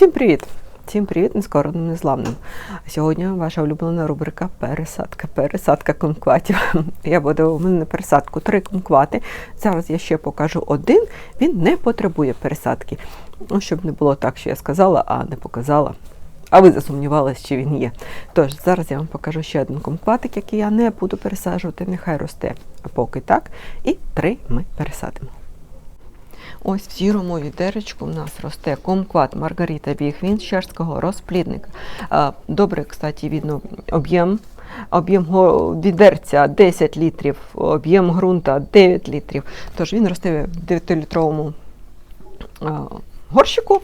Всім привіт! Всім привіт, нескоро незламним. Сьогодні ваша улюблена рубрика пересадка. Пересадка кумкватів. Я буду у мене на пересадку три кумквати. Зараз я ще покажу один. Він не потребує пересадки. Ну, щоб не було так, що я сказала, а не показала. А ви засумнівалися, чи він є. Тож, зараз я вам покажу ще один кумкватик, який я не буду пересаджувати, нехай росте, поки так. І три ми пересадимо. Ось в сірому відеречку в нас росте комкват Маргарита Біг, він з чешського розплідника. Добре, кстати, видно об'єм. Об'єм відерця 10 літрів, об'єм ґрунта 9 літрів. Тож він росте в 9-літровому горщику.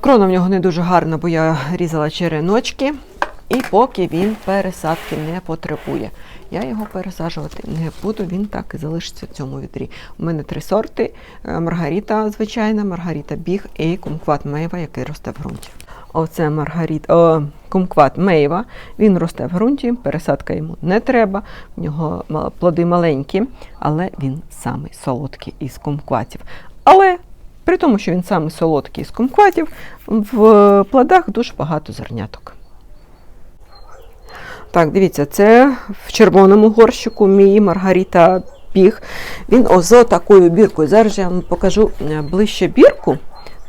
Крона в нього не дуже гарна, бо я різала череночки. І поки він пересадки не потребує. Я його пересаджувати не буду, він так і залишиться в цьому відрі. У мене три сорти: е, Маргарита звичайна, Маргарита Біг і кумкват Мейва, який росте в ґрунті. Оце Маргарит, о, кумкват Мейва, він росте в ґрунті, пересадка йому не треба, в нього плоди маленькі, але він самий солодкий із кумкватів. Але при тому, що він самий солодкий із кумкватів, в плодах дуже багато зерняток. Так, дивіться, це в червоному горщику мій Маргарита Піг. Він озо такою біркою. Зараз я вам покажу е, ближче бірку.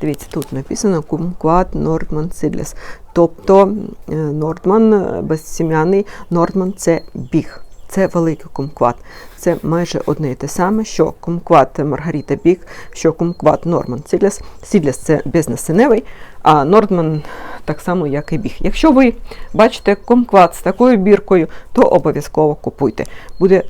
Дивіться, тут написано Кумкват Нордман Сидлес. Тобто е, Нордман е, безсім'яний, Нордман це біг. Це великий кумкват. Це майже одне і те саме, що кумкват Маргарита Біг, що кумкват Норман Сідляс. Сідляс це безнасеневий, а Нордман так само, як і біг. Якщо ви бачите кумкват з такою біркою, то обов'язково купуйте. Буде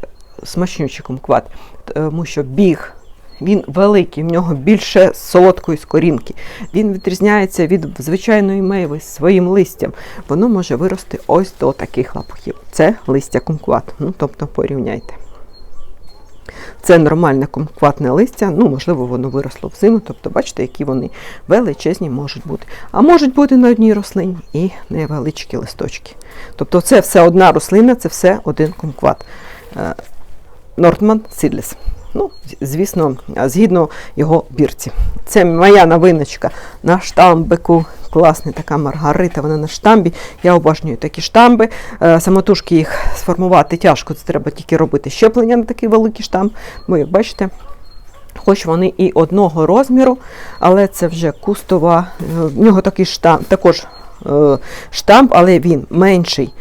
смачнючий кумкват, тому що біг. Він великий, в нього більше солодкої скорінки. Він відрізняється від звичайної мейви своїм листям. Воно може вирости ось до таких лапухів. Це листя кумкват. Ну, тобто порівняйте. Це нормальне кумкватне листя, ну, можливо, воно виросло взиму, тобто бачите, які вони величезні можуть бути. А можуть бути на одній рослині і невеличкі листочки. Тобто це все одна рослина, це все один кумкват. Е, Нортман Сідлес. Ну, звісно, згідно його бірці. Це моя новиночка на штамбику. Класна така маргарита, вона на штамбі. Я обожнюю такі штамби. Е, Самотужки їх сформувати тяжко, це треба тільки робити щеплення на такий великий штамб. Бо, як бачите, хоч вони і одного розміру, але це вже кустова. Е, В нього такий штамп, також е, штамп, але він менший.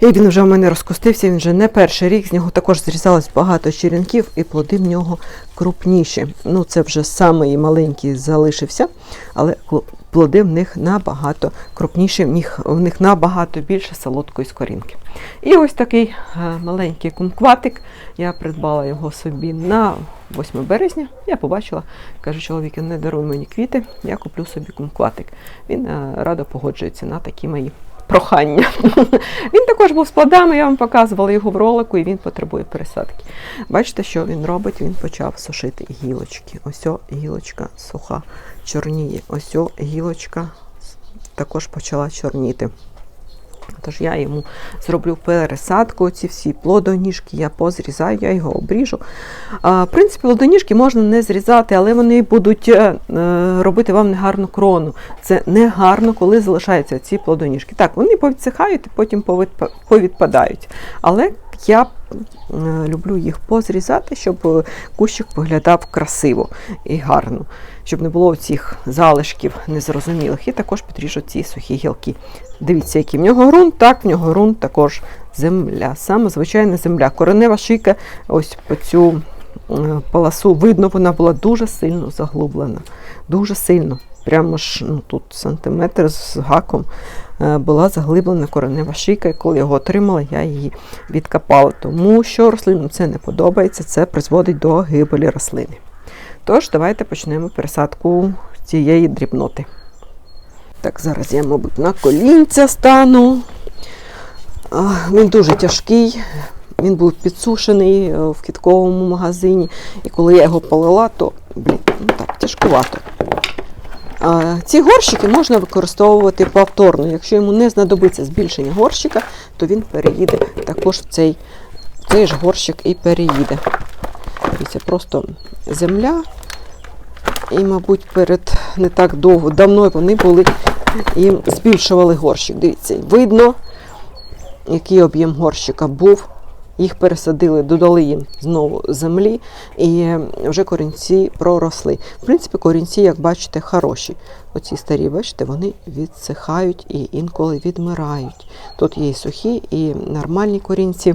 І він вже в мене розкостився, він вже не перший рік, з нього також зрізалось багато черенків, і плоди в нього крупніші. Ну, це вже самий маленький залишився, але плоди в них набагато крупніші, в них, набагато більше солодкої скорінки. І ось такий е, маленький кумкватик. Я придбала його собі на 8 березня. Я побачила, кажу, чоловіка, не даруй мені квіти, я куплю собі кумкватик. Він е, радо погоджується на такі мої прохання. Він також був з плодами, я вам показувала його в ролику, і він потребує пересадки. Бачите, що він робить? Він почав сушити гілочки. Ось о, гілочка суха, чорніє. Ось о, гілочка також почала чорніти. Тож я йому зроблю пересадку, ці всі плодоніжки я позрізаю, я його обріжу. В принципі, плодоніжки можна не зрізати, але вони будуть е, е, робити вам негарну крону. Це не гарно, коли залишаються ці плодоніжки. Так, вони повідсихають і потім повідпадають. Але я е, люблю їх позрізати, щоб кущик виглядав красиво і гарно, щоб не було цих залишків незрозумілих. І також підріжу ці сухі гілки. Дивіться, який в нього ґрунт, так, в нього ґрунт також земля. Саме звичайна земля. Коренева шийка, ось по цю е, полосу видно, вона була дуже сильно заглублена. Дуже сильно. Прямо ж ну, тут сантиметр з гаком е, була заглиблена коренева шийка, і коли його отримала, я її відкопала. Тому що рослинам це не подобається, це призводить до гибелі рослини. Тож, давайте почнемо пересадку цієї дрібноти. Так, зараз я, мабуть, на колінця стану. Він дуже тяжкий. Він був підсушений е, в кітковому магазині. І коли я його полила, то блін, ну так, тяжкувато. Ці горщики можна використовувати повторно. Якщо йому не знадобиться збільшення горщика, то він переїде також в цей, цей ж горщик і переїде. Дивіться, просто земля І, мабуть, перед не так довго, давно вони були їм збільшували горщик. Дивіться, видно, який об'єм горщика був. Їх пересадили, додали їм знову землі, і вже корінці проросли. В принципі, корінці, як бачите, хороші. Оці старі, бачите, вони відсихають і інколи відмирають. Тут є і сухі, і нормальні корінці.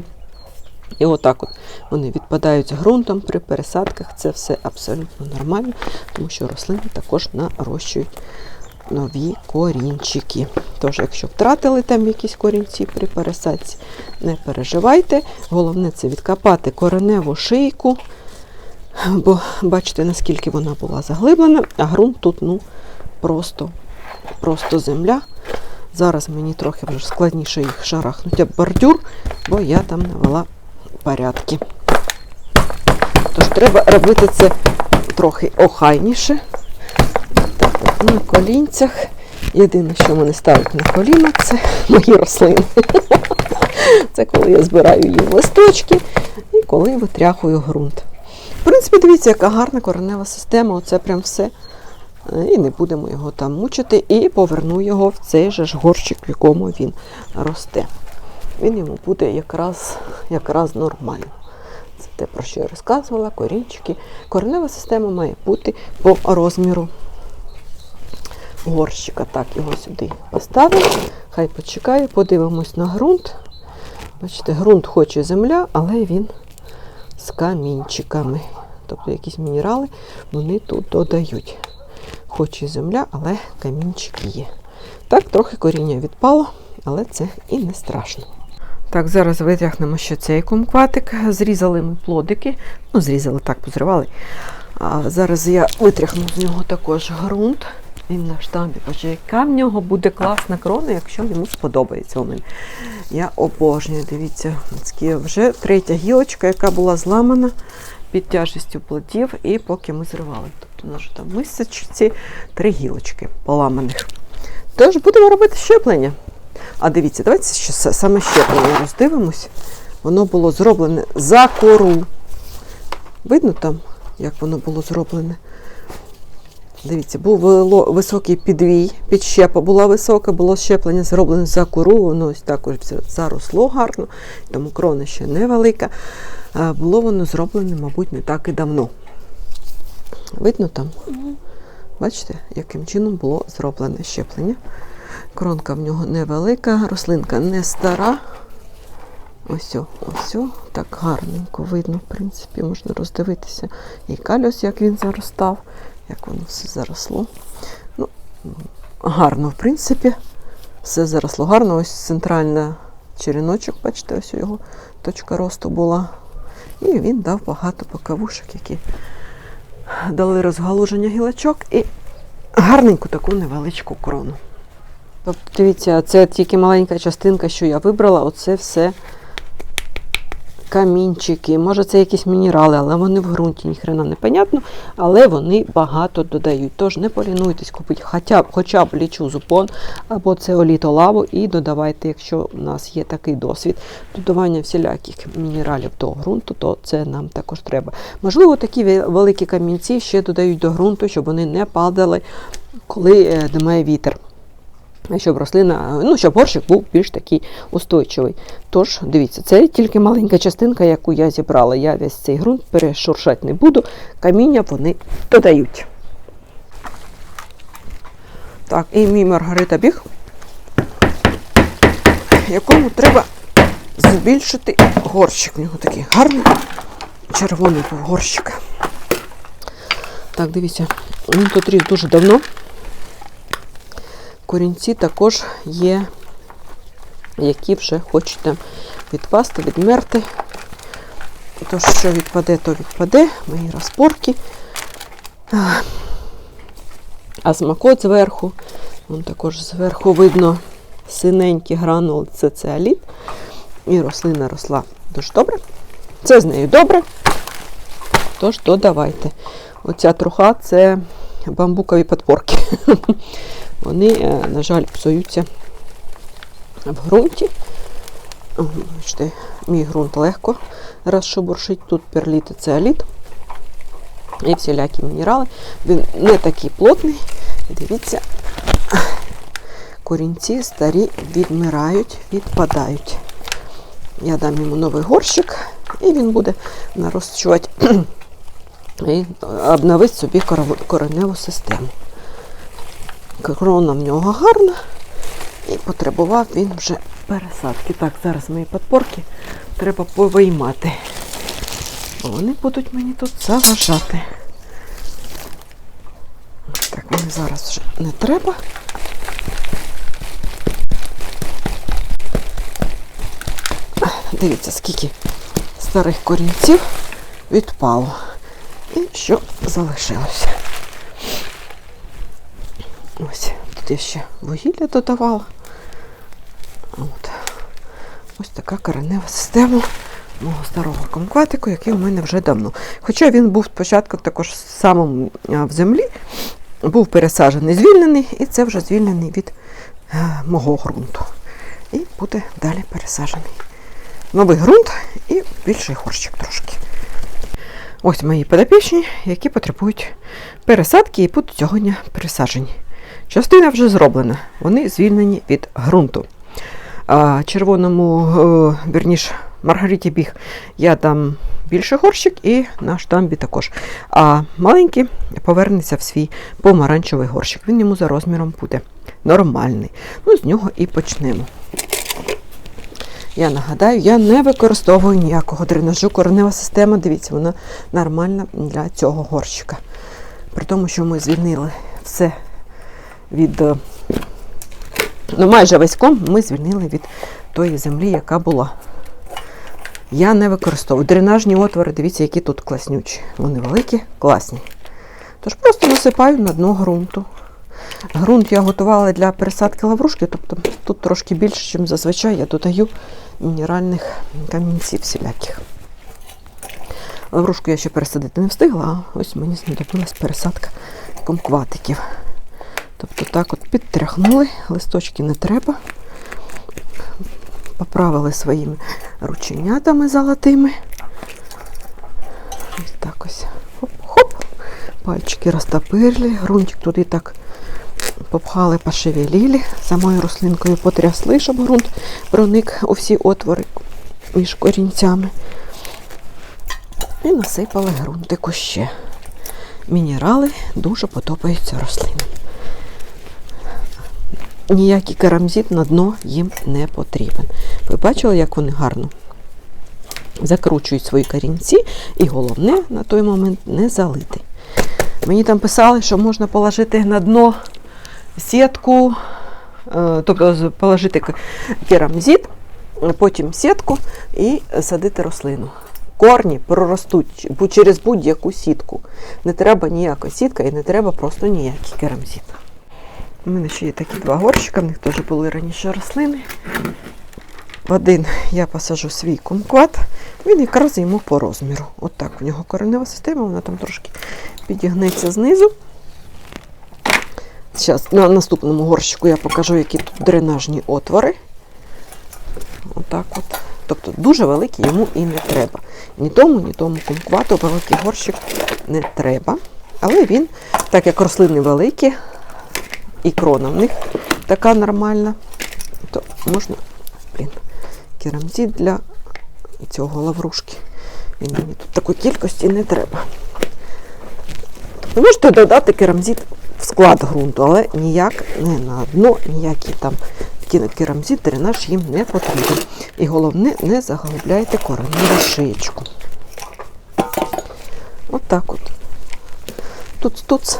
І отак от вони відпадають ґрунтом при пересадках. Це все абсолютно нормально, тому що рослини також нарощують нові корінчики. Тож, якщо втратили там якісь корінці при пересадці, не переживайте. Головне це відкопати кореневу шийку, бо бачите, наскільки вона була заглиблена, а ґрунт тут ну, просто, просто земля. Зараз мені трохи вже складніше їх шарахнути бордюр, бо я там навела порядки. Тож треба робити це трохи охайніше. Так, от, на колінцях. Єдине, що мене ставить на коліна, це мої рослини. Це коли я збираю їм листочки і коли витряхую ґрунт. В принципі, дивіться, яка гарна коренева система. Оце прям все. І не будемо його там мучити. І поверну його в цей же ж горщик, в якому він росте. Він йому буде якраз, якраз нормально. Це те, про що я розказувала, корінчики. Коренева система має бути по розміру горщика. Так, його сюди поставимо. Хай почекає, подивимось на ґрунт. Бачите, ґрунт хоче земля, але він з камінчиками. Тобто якісь мінерали вони тут додають. Хоч і земля, але камінчики є. Так, трохи коріння відпало, але це і не страшно. Так, зараз витягнемо ще цей кумкватик. Зрізали ми плодики. Ну, зрізали так, позривали. А зараз я витряхну з нього також ґрунт. Він на штампі. Боже, яка в нього буде класна крона, якщо йому сподобається у мене. Я обожнюю, дивіться, вже третя гілочка, яка була зламана під тяжестю плодів, і поки ми зривали. Тобто у нас там мисочці три гілочки поламаних. Тож будемо робити щеплення. А дивіться, давайте ще саме щеплення роздивимось. Воно було зроблене за кору. Видно там, як воно було зроблене? Дивіться, був високий підвій, підщепа була висока, було щеплення зроблене за кору, воно ось також заросло гарно, тому крона ще невелика. Було воно зроблене, мабуть, не так і давно. Видно там? Бачите, яким чином було зроблене щеплення. Кронка в нього невелика, рослинка не стара. Ось, ось, так гарненько видно, в принципі, можна роздивитися. І калюс, як він заростав, як воно все заросло. Ну, гарно, в принципі, все заросло гарно. Ось центральна череночок, бачите, ось його точка росту була. І він дав багато боковушок, які дали розгалуження гілочок і гарненьку таку невеличку крону. Тобто, дивіться, це тільки маленька частинка, що я вибрала, оце все камінчики. Може, це якісь мінерали, але вони в ґрунті, ніхрена не понятно, але вони багато додають. Тож не полінуйтесь купити хоча б, хоча б лічу зупон або це олітолаву і додавайте, якщо у нас є такий досвід додавання всіляких мінералів до ґрунту, то це нам також треба. Можливо, такі великі камінці ще додають до ґрунту, щоб вони не падали, коли димає вітер. Щоб рослина, ну, щоб горщик був більш такий устойчивий. Тож, дивіться, це тільки маленька частинка, яку я зібрала. Я весь цей ґрунт перешуршати не буду. Каміння вони додають. Так, і мій Маргарита біг, якому треба збільшити горщик. У нього такий гарний червоний був горщик. Так, дивіться, він тут ріс дуже давно корінці також є, які вже хочете відпасти, відмерти. То, що відпаде, то відпаде. Мої розпорки. А, смакот зверху, вон також зверху видно синенькі гранули, це цеоліт. І рослина росла дуже добре. Це з нею добре. Тож додавайте. Оця труха це бамбукові подпорки. Вони, е, на жаль, псуються в ґрунті. Бачите, мій ґрунт легко розшобуршить. Тут перліт і цеоліт. і всілякі мінерали. Він не такий плотний. Дивіться, корінці старі відмирають, відпадають. Я дам йому новий горщик, і він буде нарощувати і обновить собі кореневу систему. Крона в нього гарна, і потребував він вже пересадки. Так, зараз мої подпорки треба повиймати. Бо Вони будуть мені тут заважати. Так, мені зараз вже не треба. Дивіться, скільки старих корінців відпало. І що залишилося. Ось, тут я ще вугілля додавала. От. Ось така коренева система мого старого комкватику, який у мене вже давно. Хоча він був спочатку також самим в землі, був пересаджений, звільнений, і це вже звільнений від е, мого ґрунту. І буде далі пересаджений. Новий ґрунт і більший горщик трошки. Ось мої подопічні, які потребують пересадки і будуть сьогодні пересаджені. Частина вже зроблена, вони звільнені від ґрунту. Червоному, е, вірніш, Маргариті біг я дам більший горщик і на штамбі також. А маленький повернеться в свій помаранчевий горщик. Він йому за розміром буде нормальний. Ну, з нього і почнемо. Я нагадаю, я не використовую ніякого дренажу. Коренева система, дивіться, вона нормальна для цього горщика. При тому, що ми звільнили все від, е, ну майже весь ком ми звільнили від тої землі, яка була. Я не використовую. Дренажні отвори, дивіться, які тут класнючі. Вони великі, класні. Тож просто насипаю на дно ґрунту. Грунт я готувала для пересадки лаврушки, тобто тут трошки більше, ніж зазвичай я додаю мінеральних камінців всіляких. Лаврушку я ще пересадити не встигла, а ось мені знадобилась пересадка комкватиків. Тобто так от підтряхнули, листочки не треба. Поправили своїми рученятами золотими. Ось так ось. Хоп-хоп. Пальчики розтопирли, ґрунтик туди так попхали, пошевелили, самою рослинкою потрясли, щоб ґрунт проник у всі отвори між корінцями. І насипали ґрунтику ще. Мінерали дуже подобаються рослинам. Ніякий керамзит на дно їм не потрібен. Ви бачили, як вони гарно закручують свої корінці, і головне на той момент не залити. Мені там писали, що можна положити на дно сітку, е, тобто положити к- керамзит, потім сітку і садити рослину. Корні проростуть через будь-яку сітку. Не треба ніяка сітка і не треба просто ніякий керамзит. У мене ще є такі два горщика, в них теж були раніше рослини. В один я посажу свій кумкват, він якраз йому по розміру. От у нього коренева система, вона там трошки підігнеться знизу. Зараз на наступному горщику я покажу, які тут дренажні отвори. Отак от. Тобто дуже великий йому і не треба. Ні тому, ні тому кумквату великий горщик не треба. Але він, так як рослини великі, і крона в них така нормальна, то можна, блін, керамзит для цього лаврушки. Він мені тут такої кількості не треба. Ви можете додати керамзит в склад ґрунту, але ніяк не на дно, ніякий там керамзит, дренаж їм не потрібен. І головне, не заглубляйте кореневу шиєчку. От так от. Тут тут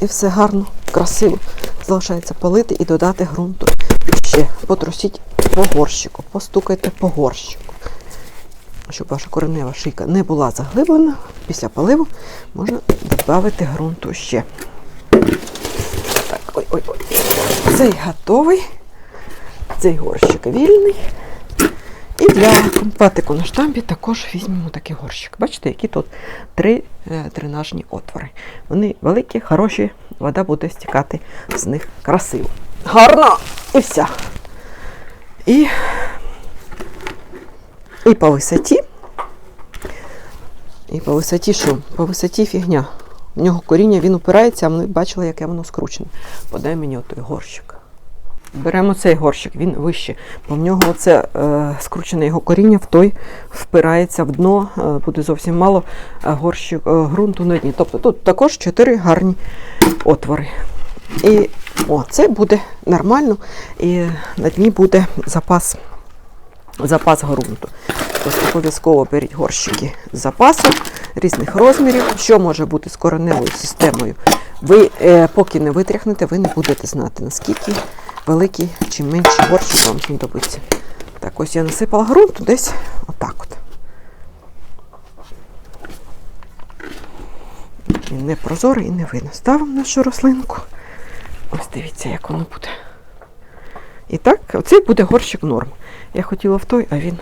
і все гарно, красиво. Залишається полити і додати ґрунту. Ще потрусіть по горщику, постукайте по горщику. Щоб ваша коренева шийка не була заглиблена, після поливу можна додати ґрунту ще. Так, ой, ой, ой. Цей готовий. Цей горщик вільний. І для компатику на штампі також візьмемо такий горщик. Бачите, які тут три е, дренажні отвори. Вони великі, хороші, вода буде стікати з них красиво. Гарно і вся. І, і по висоті І по висоті що? По висоті фігня. В нього коріння він упирається, а ми бачили, яке воно скручене. Подай мені отой горщик. Беремо цей горщик, він вищий, бо в нього це е, скручене його коріння, в той впирається в дно, е, буде зовсім мало горщик, е, ґрунту на дні. Тобто тут також чотири гарні отвори. І о, це буде нормально, і на дні буде запас, запас ґрунту. Тобто обов'язково беріть горщики з запасу різних розмірів, що може бути з кореневою системою. Ви е, поки не витряхнете, ви не будете знати, наскільки великий чи менший горщик вам знадобиться. Так, ось я насипала ґрунту десь отак от. Він не прозорий і не видно. Ставимо нашу рослинку. Ось дивіться, як воно буде. І так, оцей буде горщик норм. Я хотіла в той, а він,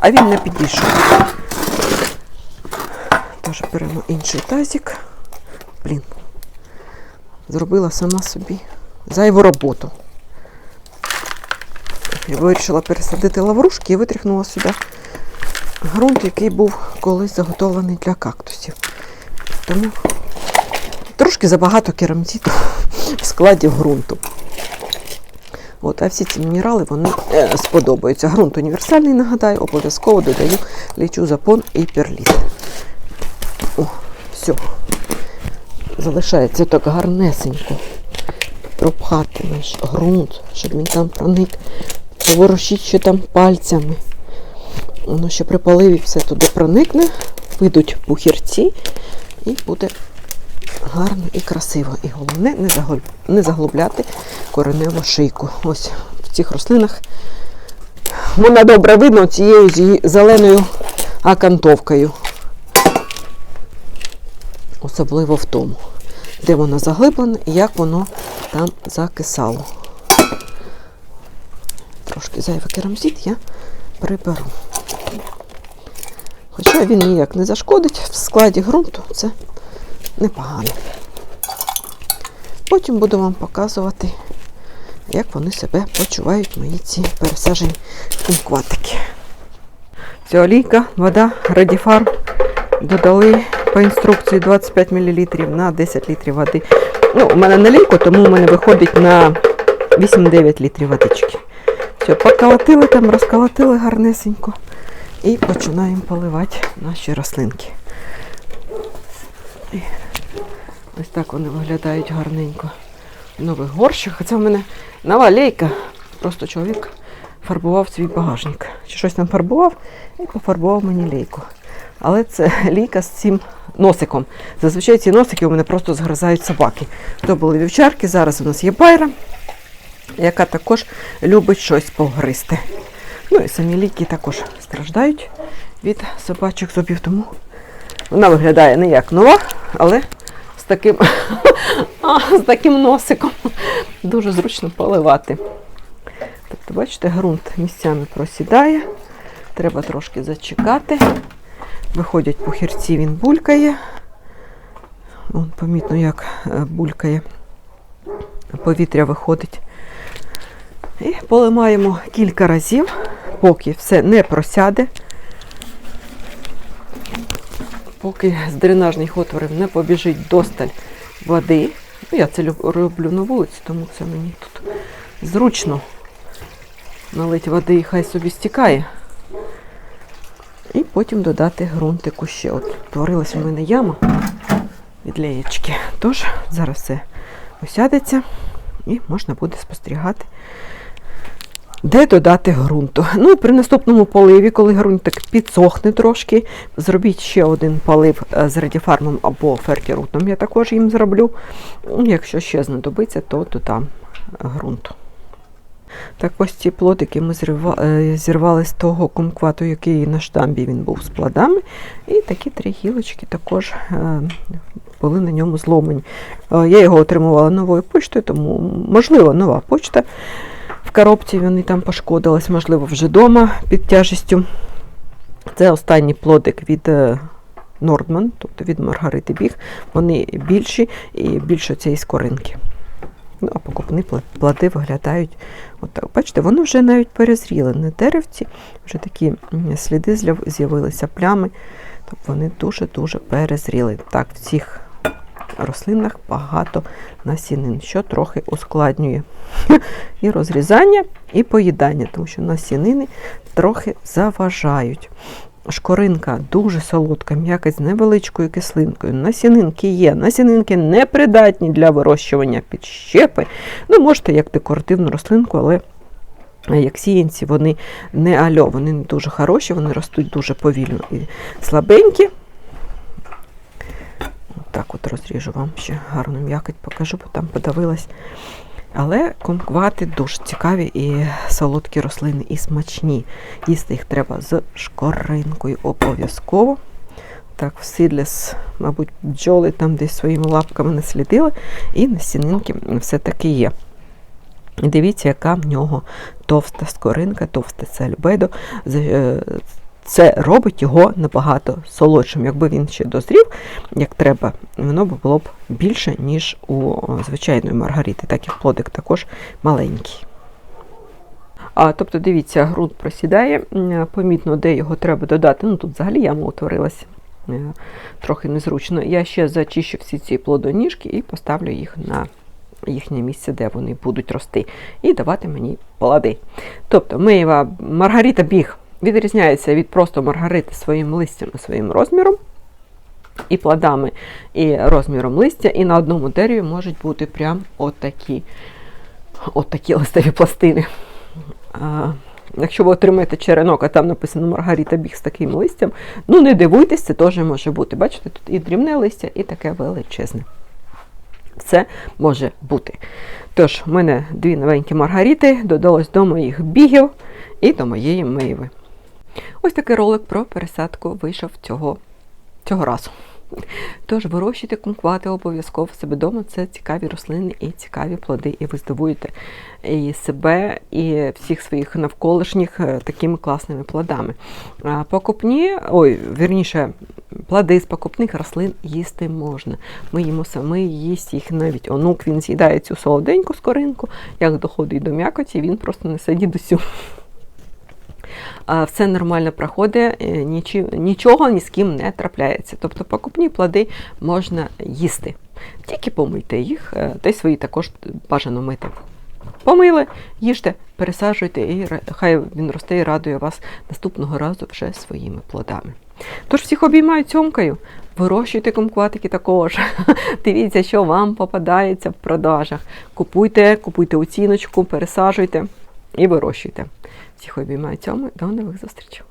а він не підійшов. Тож беремо інший тазик. Блін. Зробила сама собі зайву роботу. Я вирішила пересадити лаврушки і витряхнула сюди ґрунт, який був колись заготовлений для кактусів. Тому трошки забагато керамзиту в складі ґрунту. От, а всі ці мінерали вони е, сподобаються. Ґрунт універсальний, нагадаю, обов'язково додаю лічу запон і перліт. О, все. Залишається так гарнесенько пропхати наш ґрунт, щоб він там проник. Поворушіть ще там пальцями. Воно ще при поливі все туди проникне, вийдуть пухірці і буде гарно і красиво. І головне не, заглубляти кореневу шийку. Ось в цих рослинах вона добре видно цією зеленою акантовкою. Особливо в тому, де воно заглиблене і як воно там закисало. Трошки зайвий керамзит я приберу. Хоча він ніяк не зашкодить в складі ґрунту, це непогано. Потім буду вам показувати, як вони себе почувають, мої ці пересажені кумкватики. Це олійка, вода, радіфарм. Додали по інструкції 25 мл на 10 літрів води. Ну, у мене не лійко, тому у мене виходить на 8-9 літрів водички. Все, поколотили там, розколотили гарнесенько. І починаємо поливати наші рослинки. Ось так вони виглядають гарненько. В нових горщах. Це в мене нова лейка. Просто чоловік фарбував свій багажник. Чи щось там фарбував і пофарбував мені лейку. Але це лійка з цим носиком. Зазвичай ці носики у мене просто згризають собаки. То були вівчарки, зараз у нас є байра, яка також любить щось погризти. Ну і самі ліки також страждають від собачих зубів, тому вона виглядає не як нова, але з таким, з таким носиком дуже зручно поливати. Тобто, бачите, ґрунт місцями просідає, треба трошки зачекати. Виходять пухірці, він булькає. Вон, помітно, як е, булькає, повітря виходить. І полимаємо кілька разів, поки все не просяде, поки з дренажних отворів не побіжить досталь води. Ну, я це роблю на вулиці, тому це мені тут зручно налить води і хай собі стікає. І потім додати ґрунтику ще. От творилась у мене яма від леєчки. Тож зараз все осядеться і можна буде спостерігати, де додати ґрунту. Ну і при наступному поливі, коли ґрунтик підсохне трошки, зробіть ще один полив е, з радіфармом або фертірутом. Я також їм зроблю. Ну, Якщо ще знадобиться, то додам ґрунту. Так ось ці плодики ми е, зірвали з того кумквату, який на штамбі він був з плодами. І такі три гілочки також е, були на ньому зломані. Я його отримувала новою почтою, тому, можливо, нова почта. В коробці вони там пошкодились, можливо, вже вдома під тяжестю. Це останній плодик від е, Нордман, тобто від Маргарити Біг. Вони більші і більше цієї скоринки. Ну, а покупні плоди виглядають отак. Бачите, воно вже навіть перезріло на деревці, вже такі сліди з'явилися, плями. Тобто вони дуже-дуже перезріли. Так, в цих рослинах багато насінин, що трохи ускладнює і розрізання, і поїдання, тому що насінини трохи заважають. Шкоринка дуже солодка, м'яка з невеличкою кислинкою. Насінинки є. Насінинки непридатні для вирощування підщепи. Ну, можете як декоративну рослинку, але як сіянці, вони не альо, вони не дуже хороші, вони ростуть дуже повільно і слабенькі. Так от розріжу вам ще гарну м'якоть покажу, бо там подавилась. Але кумквати дуже цікаві і солодкі рослини, і смачні. Їсти їх треба з шкоринкою обов'язково. Так, в сідлес, мабуть, бджоли там десь своїми лапками наслідили, і насінинки все-таки є. Дивіться, яка в нього товста скоринка, товсте це. Е, Це робить його набагато солодшим. Якби він ще дозрів, як треба, воно було б більше, ніж у звичайної маргарити, так як плодик також маленький. А, тобто, дивіться, ґрунт просідає, помітно, де його треба додати. Ну тут взагалі яма утворилася. е, Трохи незручно. Я ще зачищу всі ці плодоніжки і поставлю їх на їхнє місце, де вони будуть рости, і давати мені плоди. Тобто, миєва маргарита біг відрізняється від просто маргарити своїм листям і своїм розміром, і плодами, і розміром листя, і на одному дереві можуть бути прям отакі, отакі листові пластини. Якщо ви отримаєте черенок, а там написано Маргарита біг з таким листям, ну не дивуйтесь, це теж може бути. Бачите, тут і дрібне листя, і таке величезне. Все може бути. Тож, в мене дві новенькі маргарити додалось до моїх бігів і до моєї миви. Ось такий ролик про пересадку вийшов цього, цього разу. Тож вирощуйте кумквати обов'язково себе вдома. Це цікаві рослини і цікаві плоди. І ви здивуєте і себе, і всіх своїх навколишніх е, такими класними плодами. Покупні, ой, вірніше, плоди з покупних рослин їсти можна. Ми їмо самі, їсть їх навіть онук, він з'їдає цю солоденьку скоринку, як доходить до м'якоті, він просто несе дідусю. Все нормально проходить, е, нічого ні з ким не трапляється. Тобто покупні плоди можна їсти. Тільки помийте їх, е, та й свої також бажано мити. Помили, їжте, пересаджуйте, і хай він росте і радує вас наступного разу вже своїми плодами. Тож всіх обіймаю цьомкою, вирощуйте кумкватики також. Дивіться, що вам попадається в продажах. Купуйте, купуйте оціночку, пересаджуйте і вирощуйте. Всіх обіймаю цьому. До нових зустрічей.